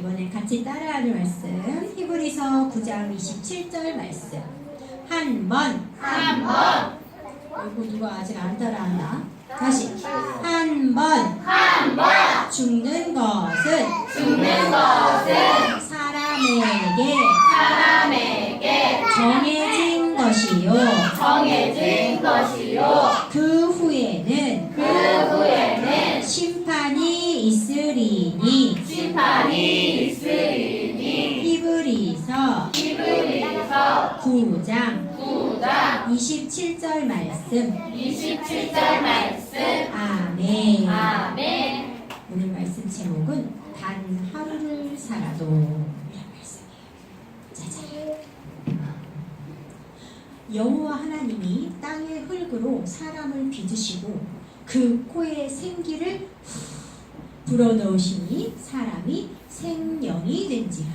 이번엔 같이 따라하는 말씀. 히브리서 9장 27절 말씀. 한 번. 한 번, 아이고 누가 아직 안 따라하나? 다시. 한 번. 한 번, 죽는 것은 죽는 것은 사람에게 사람에게 정해진 것이요. 정해진 것이요. 그 27절 말씀. 27절 말씀. 아멘. 아멘. 오늘 말씀 제목은 단 하루를 살아도 이란 말씀이에요. 짜잔. 여호와 하나님이 땅의 흙으로 사람을 빚으시고 그 코에 생기를 후 불어넣으시니 사람이 생명이 된지라.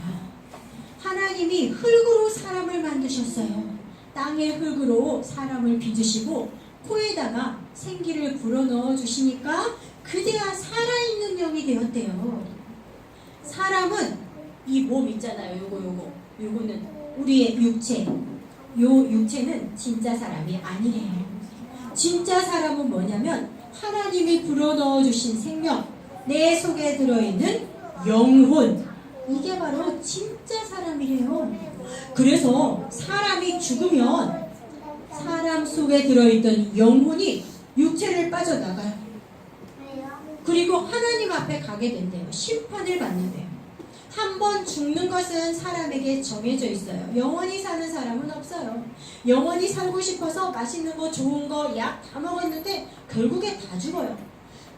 하나님이 흙으로 사람을 만드셨어요. 땅의 흙으로 사람을 빚으시고 코에다가 생기를 불어넣어 주시니까 그제야 살아있는 영이 되었대요. 사람은 이 몸 있잖아요. 요거 요거. 요거는 우리의 육체. 요 육체는 진짜 사람이 아니래요. 진짜 사람은 뭐냐면 하나님이 불어넣어 주신 생명, 내 속에 들어있는 영혼. 이게 바로 진짜 사람이래요. 그래서 사람이 죽으면 사람 속에 들어있던 영혼이 육체를 빠져나가요. 그리고 하나님 앞에 가게 된대요. 심판을 받는데요. 한 번 죽는 것은 사람에게 정해져 있어요. 영원히 사는 사람은 없어요. 영원히 살고 싶어서 맛있는 거, 좋은 거, 약 다 먹었는데 결국에 다 죽어요.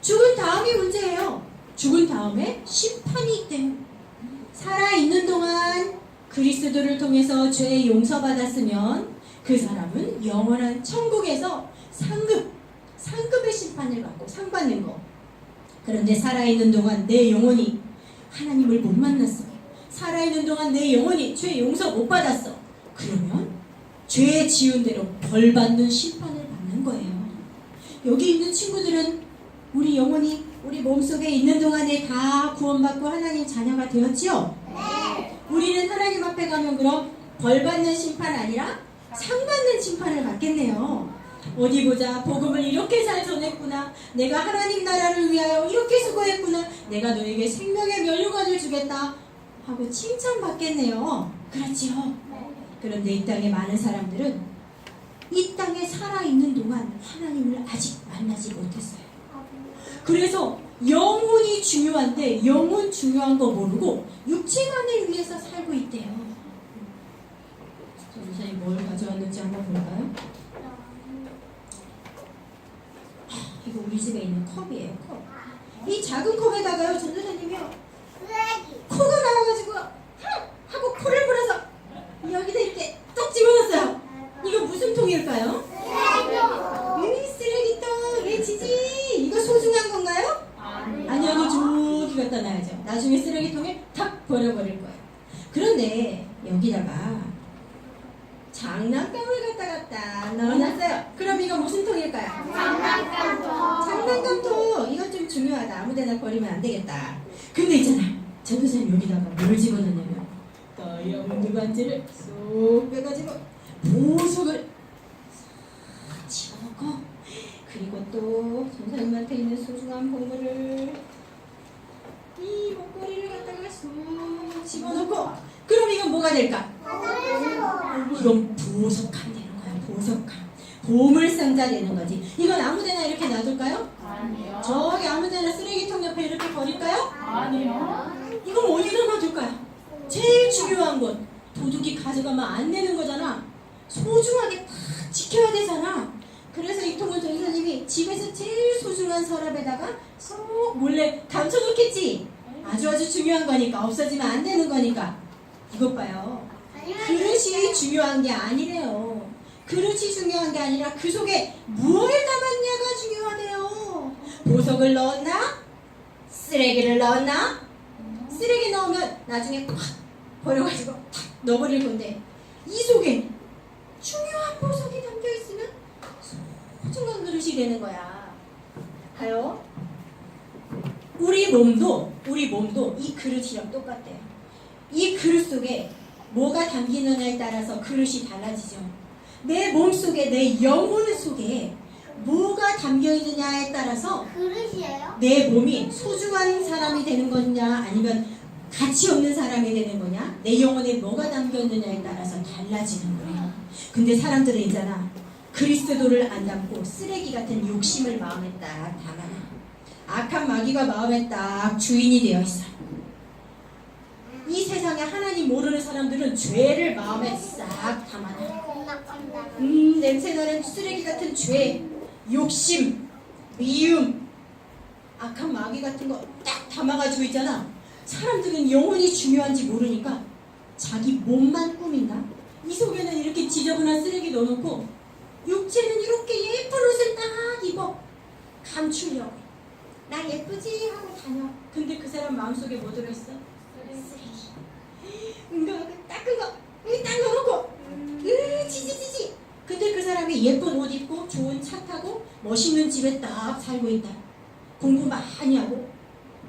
죽은 다음이 문제예요. 죽은 다음에 심판이 있대요. 살아있는 동안 그리스도를 통해서 죄 용서받았으면 그 사람은 영원한 천국에서 상급, 상급의 심판을 받고 상 받는 거. 그런데 살아있는 동안 내 영혼이 하나님을 못 만났어. 살아있는 동안 내 영혼이 죄 용서 못 받았어. 그러면 죄의 지은 대로 벌 받는 심판을 받는 거예요. 여기 있는 친구들은 우리 영혼이 우리 몸속에 있는 동안에 다 구원받고 하나님 자녀가 되었지요? 우리는 하나님 앞에 가면 그럼 벌 받는 심판 아니라 상 받는 심판을 받겠네요. 어디 보자. 복음을 이렇게 잘 전했구나. 내가 하나님 나라를 위하여 이렇게 수고했구나. 내가 너에게 생명의 면류관을 주겠다. 하고 칭찬받겠네요. 그렇지요? 그런데 이 땅에 많은 사람들은 이 땅에 살아있는 동안 하나님을 아직 만나지 못했어요. 그래서 영혼이 중요한데 영혼 중요한 거 모르고 육체만을 위해서 살고 있대요. 전사님 뭘 가져왔는지 한번 볼까요? 이거 우리 집에 있는 컵이에요, 컵. 이 작은 컵에다가요, 전도사님이요. 코가 나와가지고, 하! 하고 코를 불어서 여기다 이렇게 딱 집어넣었어요. 이거 무슨 통일까요? 이 쓰레기통, 이 지지. 이거 소중한 건가요? 아니, 아니, 저기 갖다 놔야죠. 나중에 쓰레기통에 탁 버려버릴 거예요. 그런데 여기다가 장난감을 갖다 갖다 넣어놨어요. 그럼 이거 무슨 통일까요? 장난감통 이건 좀 중요하다 아무데나 버리면 안 되겠다 근데 있잖아 전도사님 여기다가 뭘 집어넣냐면 다이아몬드 반지를 쏙 빼가지고 보석을 싹 집어넣고 그리고 또 전사님한테 있는 소중한 보물을 이 목걸이를 갖다가 쏙 집어넣고 그럼 이건 뭐가 될까? 이건 보석함 되는 거야 보석함 보물상자 되는 거지 이건 아무데나 이렇게 놔둘까요? 아니요. 저기 아무데나 쓰레기통 옆에 이렇게 버릴까요? 아니요. 이건 어디다 놔둘까요? 제일 중요한 건 도둑이 가져가면 안 되는 거잖아. 소중하게 딱 지켜야 되잖아. 그래서 이 통은 전사님이 집에서 제일 소중한 서랍에다가 쏙 몰래 감춰놓겠지. 아주 아주 중요한 거니까 없어지면 안 되는 거니까. 이것 봐요. 그릇이 중요한 게 아니래요. 그릇이 중요한 게 아니라 그 속에 무엇을 담았냐가 중요하대요. 보석을 넣었나? 쓰레기를 넣었나? 쓰레기 넣으면 나중에 팍 버려가지고 탁 넣어버릴 건데 이 속에 중요한 보석이 담겨 있으면 그릇이 되는 거야. 봐요. 우리 몸도 우리 몸도 이 그릇이랑 똑같대요. 이 그릇 속에 뭐가 담기느냐에 따라서 그릇이 달라지죠. 내 몸 속에 내 영혼 속에 뭐가 담겨 있느냐에 따라서 그릇이에요? 내 몸이 소중한 사람이 되는 거냐 아니면 가치 없는 사람이 되는 거냐 내 영혼에 뭐가 담겨 있느냐에 따라서 달라지는 거예요. 근데 사람들은 있잖아 그리스도를 안 담고 쓰레기 같은 욕심을 마음에 딱 담아놔. 악한 마귀가 마음에 딱 주인이 되어 있어. 이 세상에 하나님 모르는 사람들은 죄를 마음에 싹 담아놔. 음, 냄새나는 쓰레기 같은 죄, 욕심, 미움, 악한 마귀 같은 거 딱 담아가지고 있잖아. 사람들은 영혼이 중요한지 모르니까 자기 몸만 꾸민다. 이 속에는 이렇게 지저분한 쓰레기 넣어놓고 육체는 이렇게 예쁜 옷을 딱 입어 감추려고. 나 예쁘지 하고 다녀. 근데 그 사람 마음속에 뭐 들어있어? 쓰레기. 이거 닦은 거 여기 딱 넣어놓고 으 지지지지. 근데 그 사람이 예쁜 옷 입고 좋은 차 타고 멋있는 집에 딱 살고 있다. 공부 많이 하고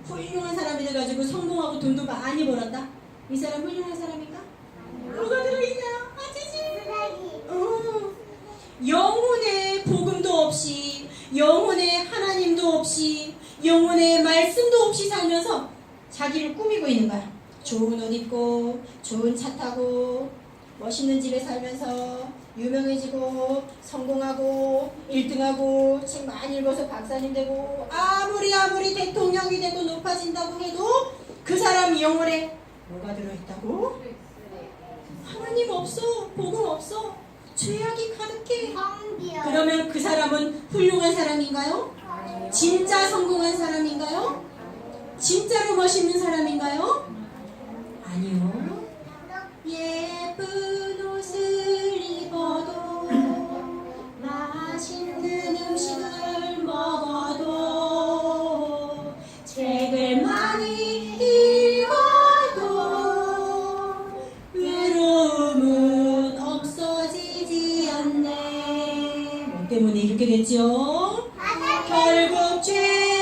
훌륭한 사람이 돼가지고 성공하고 돈도 많이 벌었다. 이 사람 훌륭한 사람인가? 뭐가 들어있냐? 아지지. 어. 영혼의 복음도 없이 영혼의 하나님도 없이 영혼의 말씀도 없이 살면서 자기를 꾸미고 있는 거야. 좋은 옷 입고 좋은 차 타고 멋있는 집에 살면서 유명해지고 성공하고 1등하고 책 많이 읽어서 박사님 되고 아무리 아무리 대통령이 되고 높아진다고 해도 그 사람 영혼에 뭐가 들어있다고? 하나님 없어 복음 없어 죄악이 가득해. 그러면 그 사람은 훌륭한 사람인가요? 진짜 성공한 사람인가요? 진짜로 멋있는 사람인가요? 아니요. 예쁜 옷을 입어도 맛있 때문에 이렇게 됐죠? 결국 죄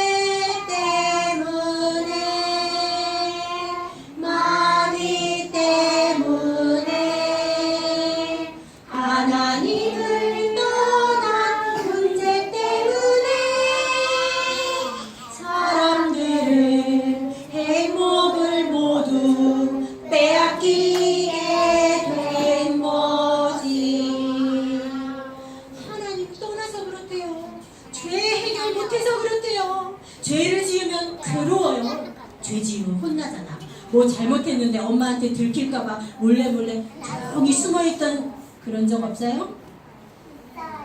들킬까봐 몰래 몰래 조용히 숨어있던 그런 적 없어요?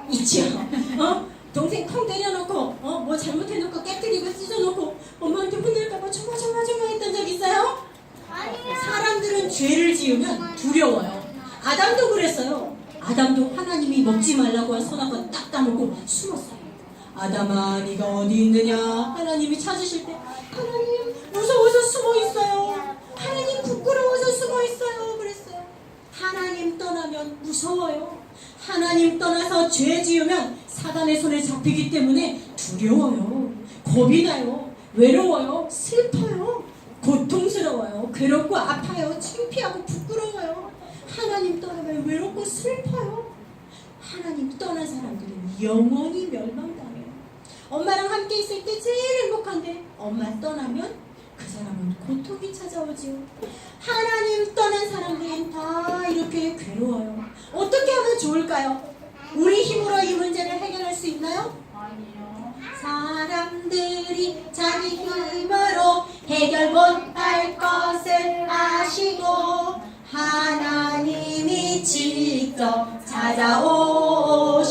있죠. 어? 동생 콩 때려놓고 어? 뭐 잘못해놓고 깨뜨리고 찢어놓고 엄마한테 혼낼까봐 조마조마조마 했던 적 있어요? 사람들은 죄를 지으면 두려워요. 아담도 그랬어요. 아담도 하나님이 먹지 말라고 한 선악과 딱 따놓고 숨었어요. 아담아, 네가 어디 있느냐? 하나님이 찾으실 때 하나님 무서워서 숨어 있어요. 하나님 부끄러워서 숨어 있어요. 그랬어요. 하나님 떠나면 무서워요. 하나님 떠나서 죄 지으면 사단의 손에 잡히기 때문에 두려워요. 겁이 나요. 외로워요. 슬퍼요. 고통스러워요. 괴롭고 아파요. 창피하고 부끄러워요. 하나님 떠나면 외롭고 슬퍼요. 하나님 떠난 사람들은 영원히 멸망당해요. 엄마랑 함께 있을 때 제일 행복한데 엄마 떠나면 그 사람은 고통이 찾아오지요. 하나님 떠난 사람들은 다 이렇게 괴로워요. 어떻게 하면 좋을까요? 우리 힘으로 이 문제를 해결할 수 있나요? 사람들이 자기 힘으로 해결 못할 것을 아시고 하나님이 직접 찾아오셨네.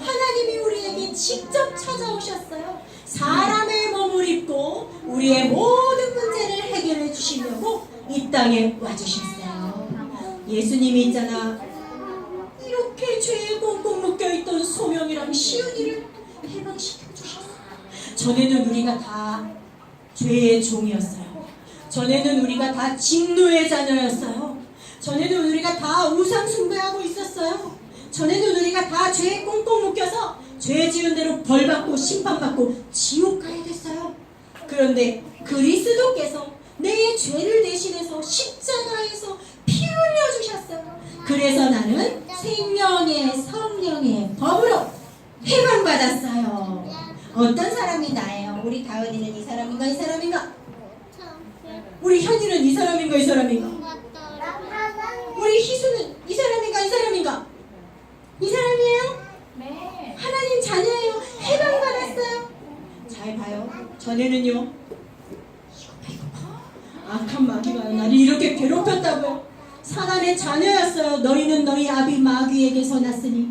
하나님이 우리에게 직접 찾아오셨어요. 사람의 입고 우리의 모든 문제를 해결해 주시려고 이 땅에 와주셨어요. 예수님이 있잖아. 이렇게 죄에 꽁꽁 묶여있던 소명이랑 시은이를 해방시켜 주셨어요. 전에는 우리가 다 죄의 종이었어요. 전에는 우리가 다 진노의 자녀였어요. 전에는 우리가 다 우상 숭배하고 있었어요. 전에는 우리가 다 죄에 꽁꽁 묶여서 죄 지은 대로 벌 받고 심판받고 지옥 가야 됐어요. 그런데 그리스도께서 내 죄를 대신해서 십자가에서 피 흘려 주셨어요. 그래서 나는 생명의 성령의 법으로 해방받았어요. 어떤 사람이 나예요? 우리 다은이는 이 사람인가 이 사람인가? 우리 현이는 이 사람인가 이 사람인가? 우리 희수는 이 사람인가 이 사람인가? 이 사람이에요? 네. 하나님 자녀예요. 해방받았어요. 잘 봐. 악한 마귀가 나를 이렇게 괴롭혔다고요. 사단의 자녀였어요. 너희는 너희 아비 마귀에게서 났으니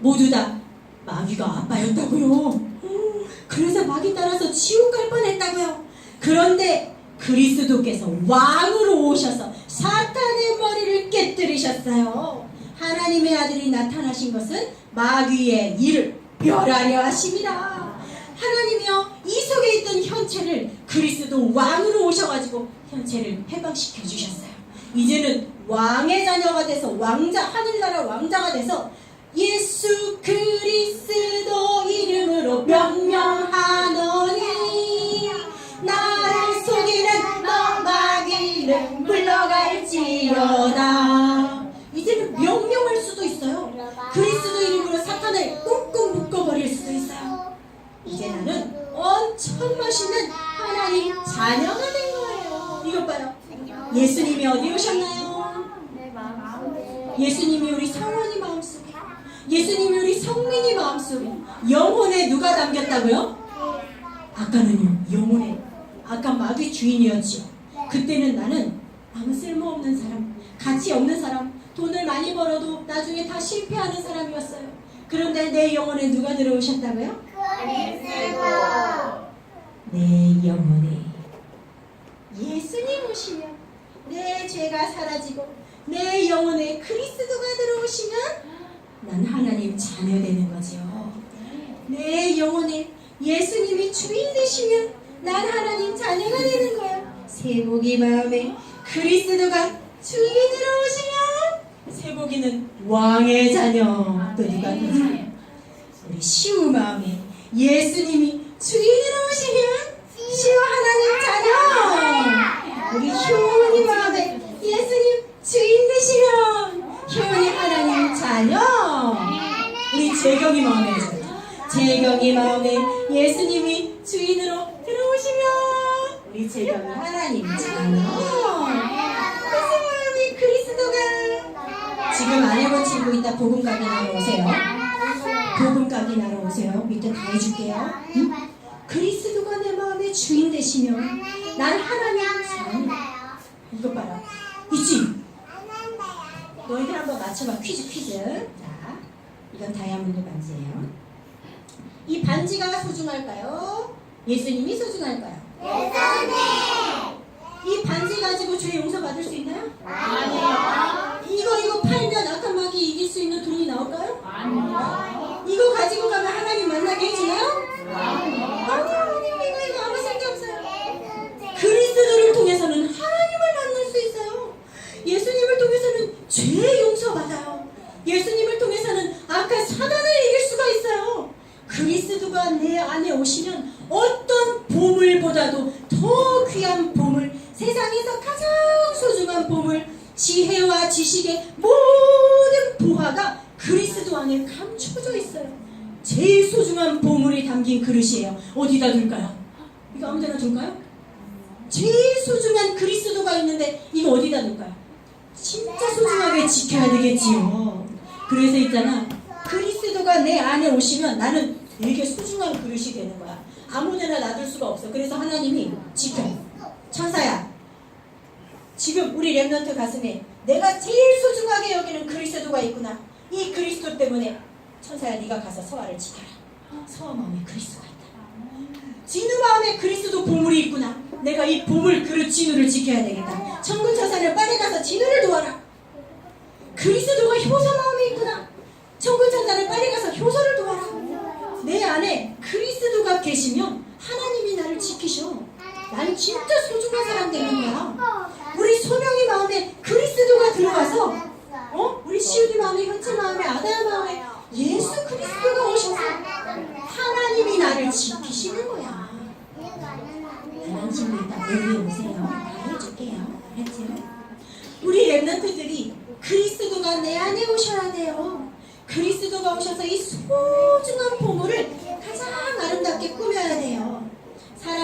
모두 다 마귀가 아빠였다고요. 음, 그래서 마귀 따라서 지옥 갈 뻔했다고요. 그런데 그리스도께서 왕으로 오셔서 사탄의 머리를 깨뜨리셨어요. 하나님의 아들이 나타나신 것은 마귀의 일을 멸하려 하심이라. 하나님이여 이 속에 있던 현체를 그리스도 왕으로 오셔가지고 현체를 해방시켜 주셨어요. 이제는 왕의 자녀가 돼서 왕자 하늘나라 왕자가 돼서 예수 그리스도 이름으로 명명하노니 나를 속이는 너 마귀는 물러갈지어다 예수님이 우리 성민이 마음속에 영혼에 누가 담겼다고요? 아까는요 영혼에. 아까 마귀 주인이었죠. 그때는 나는 아무 쓸모없는 사람 가치 없는 사람 돈을 많이 벌어도 나중에 다 실패하는 사람이었어요. 그런데 내 영혼에 누가 들어오셨다고요? 내 영혼에. 예수님 오시면 내 죄가 사라지고 내 영혼에 그리스도가 들어오시면 난 하나님 자녀 되는 거죠. 내 영혼에 예수님이 주인 되시면 난 하나님 자녀가 되는 거예요. 세복이 마음에 그리스도가 주인으로 오시면 세복이는 왕의 자녀 또 누가 되죠? 우리 시우 마음에 예수님이 주인으로 오시면 시우 하나님 자녀 우리 효은이 마음에 예수님 주인 되시면 효은이 하나님 자녀 우리 재경이 마음에 재경이 마음에 예수님이 주인으로 들어오시면 우리 재경이 하나님 마음이 그리스도가. 지금 안 해본 친구 있다. 복음 가게 나러 오세요. 복음 가게 나러 오세요. 밑에 다 해줄게요. 응? 그리스도가 내 마음의 주인 되시면 난 하나님 자녀 이것 봐라. 있지? 너희들 한번 맞춰봐. 퀴즈 퀴즈. 자 이건 다이아몬드 반지예요 이 반지가 소중할까요? 예수님이 소중할까요? 이 반지 가지고 죄 용서 받을 수 있나요? 이거 이거 팔면 악한 마귀 이길 수 있는 돈이 나올까요? 이거 가지고 가면 하나님 만나게 해주나요? 아니요 아니요 이거 이거 아무 생각 없어요 그리스도를 통해서는 하나님을 만날 수 있어요. 예수님을 통해서는 죄 용서받아요. 예수님을 통해서는 악한 사단을 이길 수가 있어요. 그리스도가 내 안에 오시면 어떤 보물보다도 더 귀한 보물, 세상에서 가장 소중한 보물, 지혜와 지식의 모든 보화가 그리스도 안에 감춰져 있어요. 제일 소중한 보물이 담긴 그릇이에요. 어디다 둘까요? 이거 아무 데나 둘까요? 제일 소중한 그리스도가 있는데 이거 어디다 놓을까요? 진짜 소중하게 지켜야 되겠지요. 그래서 있잖아. 그리스도가 내 안에 오시면 나는 되게 소중한 그릇이 되는 거야. 아무데나 놔둘 수가 없어. 그래서 하나님이 지켜. 천사야. 지금 우리 랩런트 가슴에 내가 제일 소중하게 여기는 그리스도가 있구나. 이 그리스도 때문에 천사야 네가 가서 서아를 지켜라. 서아 마음에 그리스도가 있다. 진우 마음에 그리스도 보물이 있구나. 내가 이 보물 그릇 진우를 지켜야 되겠다. 천군 천사를 빨리 가서 진우를 도와라. 그리스도가 효소 마음에 있구나. 천군 천사를 빨리 가서 효소를 도와라. 내 안에 그리스도가 계시면 하나님이 나를 지키셔. 나는 진짜 소중한 사람 되는 거야. 우리 소명이 마음에 그리스도가 들어와서 어? 우리 시우디 마음에 현재 마음에 아다야 마음에 예수 그리스도가 오셔서 하나님이 나를 지키시는 거야. 일단 여기 오세요. 다 해줄게요. 알았죠? 우리 랩런트들이 그리스도가 내 안에 오셔야 돼요. 그리스도가 오셔서 이 소중한 보물을 가장 아름답게 꾸며야 돼요.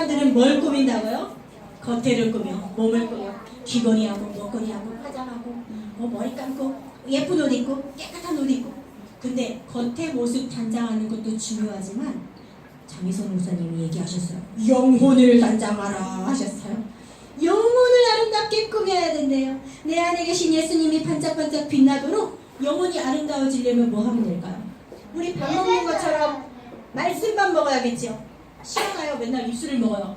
사람들은 뭘 꾸민다고요? 겉에를 꾸며, 몸을 꾸며, 귀걸이하고, 목걸이하고, 화장하고, 뭐 머리 감고, 예쁜 옷 입고, 깨끗한 옷 입고. 근데 겉의 모습 단장하는 것도 중요하지만 장희선 목사님이 얘기하셨어요. 영혼을 단장하라 하셨어요. 영혼을 아름답게 꾸며야 된대요. 내 안에 계신 예수님이 반짝반짝 빛나도록 영혼이 아름다워지려면 뭐 하면 될까요? 우리 밥 먹는 것처럼 말씀만 먹어야겠죠. 시아가요 맨날 입술을 먹어요.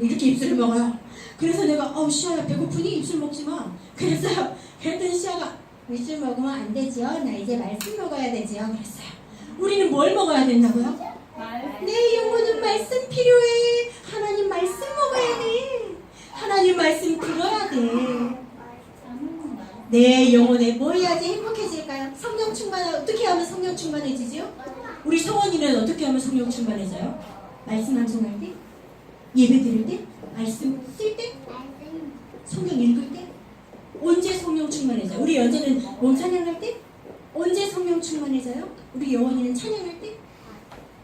이렇게 입술을 먹어요. 그래서 내가 어우 시아야 배고프니 입술 먹지 마. 그래서 그랬더니 시아가 입술 먹으면 안 되죠. 나 이제 말씀 먹어야 되죠. 그랬어요. 우리는 뭘 먹어야 된다고요? 말. 내 영혼은 말씀 필요해. 하나님 말씀 먹어야 돼. 하나님 말씀 들어야 돼. 내 영혼에 뭐 해야지 행복해질까요? 성령 충만 어떻게 하면 성령 충만해지죠? 우리 성원이는 어떻게 하면 성령 충만해져요? 말씀 방송할 때? 예배 드릴 때? 말씀 쓸 때? 성경 읽을 때? 언제 성령 충만해져요? 우리 연재는 몸 찬양할 때? 언제 성령 충만해져요? 우리 여원이는 찬양할 때?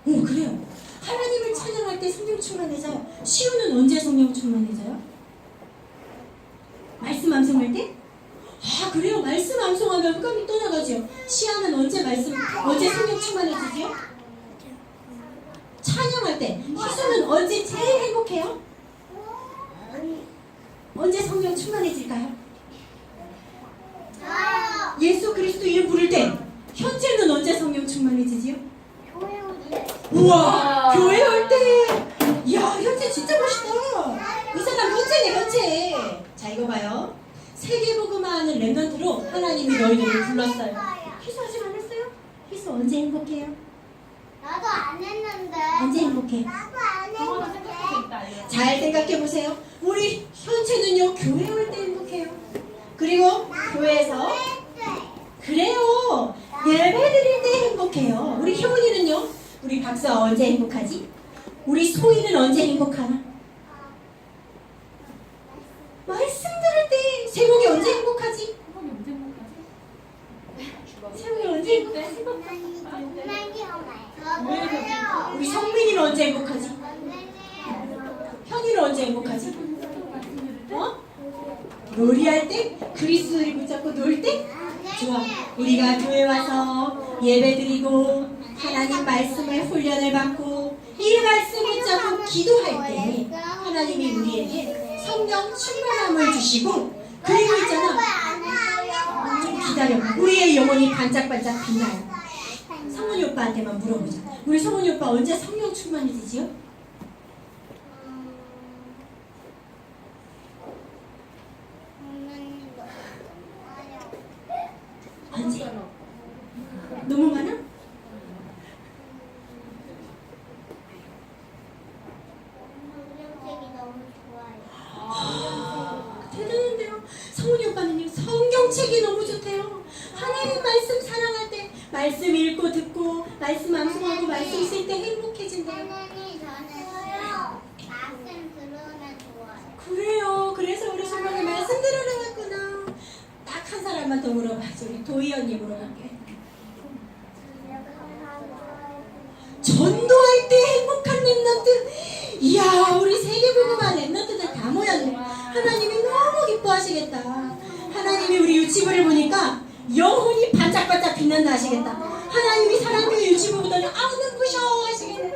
오 그래요. 하나님을 찬양할 때 성령 충만해져요. 시우는 언제 성령 충만해져요? 말씀 암송할 때? 아 그래요. 말씀 암송하면 흑암이 떠나가죠. 시아는 언제 말씀 언제 성령 충만해지지요? 찬양할 때. 희수는 언제 제일 행복해요? 언제 성령 충만해질까요? 예수 그리스도 이름 부를 때. 현재는 언제 성령 충만해지지요? 우와 교회 올 때. 이야 현재 진짜 멋있다. 이 사람 현재네 현재. 자 이거 봐요. 세계복음화하는 랩런트로 하나님이 너희들을 불렀어요. 안 했어요? 희수 언제 행복해요? 나도 안 했는데. 언제 행복해? 나도 안 성원아 생각할 수 했는데. 있다. 잘 생각해 보세요. 우리 현재는요 교회 올 때 행복해요. 그리고 교회에서 그래요 예배 드릴 때 행복해요. 우리 효은이는요 우리 박사 언제 행복하지? 우리 소희는 언제 행복하나? 말씀 들을 때 세목이 언제 행복하지? 성원이 언제 행복하지? 세목이 언제 행복하지? 우리 성민이는 언제 행복하지? 현이는 언제 행복하지? 어? 놀이할 때? 그리스도를 붙잡고 놀 때? 좋아. 우리가 교회 와서 예배 드리고 하나님 말씀을 훈련을 받고 이 말씀 붙잡고 기도할 때 하나님이 우리에게 성령 충만함을 주시고 그리고 있잖아. 좀 기다려. 우리의 영혼이 반짝반짝 빛나요. 성훈이 오빠한테만 물어보자. 우리 성훈이 오빠 언제 성령 충만해지지요? 언제? 너무 많아? 대단한데요. 성훈이 오빠는요 성경책이 너무 좋대요. 하나님 말씀 사랑할 때 말씀 읽고 듣고 말씀 암송하고 말씀 쓸 때 행복해진대요. 그래요. 그래서 우리 소망이 말씀 들으러 갔구나. 딱 한 사람만 더 물어봐줘. 우리 도희 언니 물어볼게. 전도할 때 행복한 랩런트. 이야 우리 세계복음화 랩런트들 다 모였네. 하나님이 너무 기뻐하시겠다. 하나님이 우리 유치부를 보니까 영혼이 반짝반짝 빛난다 하시겠다. 하나님이 사랑교회 유치부 보더니 아우 눈부셔 하시겠네.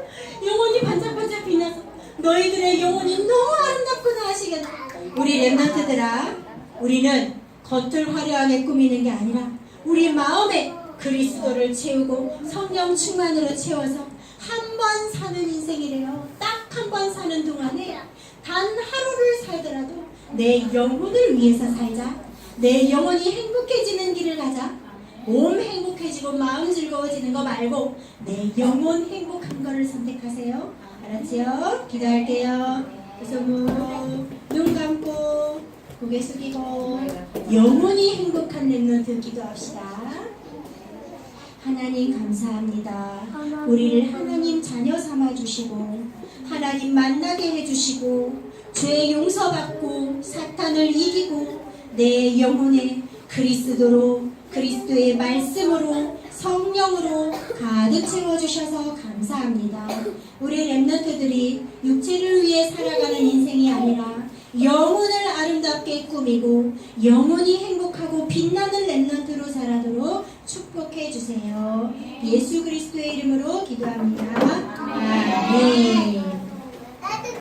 영혼이 반짝반짝 빛나서 너희들의 영혼이 너무 아름답구나 하시겠다. 우리 랩런트들아 우리는 겉을 화려하게 꾸미는 게 아니라 우리 마음에 그리스도를 채우고 성령 충만으로 채워서 한 번 사는 인생이래요. 딱 한 번 사는 동안에 단 하루를 살더라도 내 영혼을 위해서 살자. 내 영혼이 행복해지는 길을 가자. 몸 행복해지고 마음 즐거워지는 거 말고 내 영혼 행복한 거를 선택하세요. 알았지요? 기도할게요. 그래서 뭐눈 감고 고개 숙이고 영혼이 행복한 랩런트 기도합시다. 하나님 감사합니다. 우리를 하나님 자녀 삼아 주시고 하나님 만나게 해 주시고 죄 용서받고 사탄을 이기고 내 영혼에 그리스도로 그리스도의 말씀으로 성령으로 가득 채워 주셔서 감사합니다. 우리 렘너트들이 육체를 위해 살아가는 인생이 아니라 영혼을 아름답게 꾸미고 영혼이 행복하고 빛나는 렘넌트로 살아도록 축복해 주세요. 예수 그리스도의 이름으로 기도합니다. 아멘.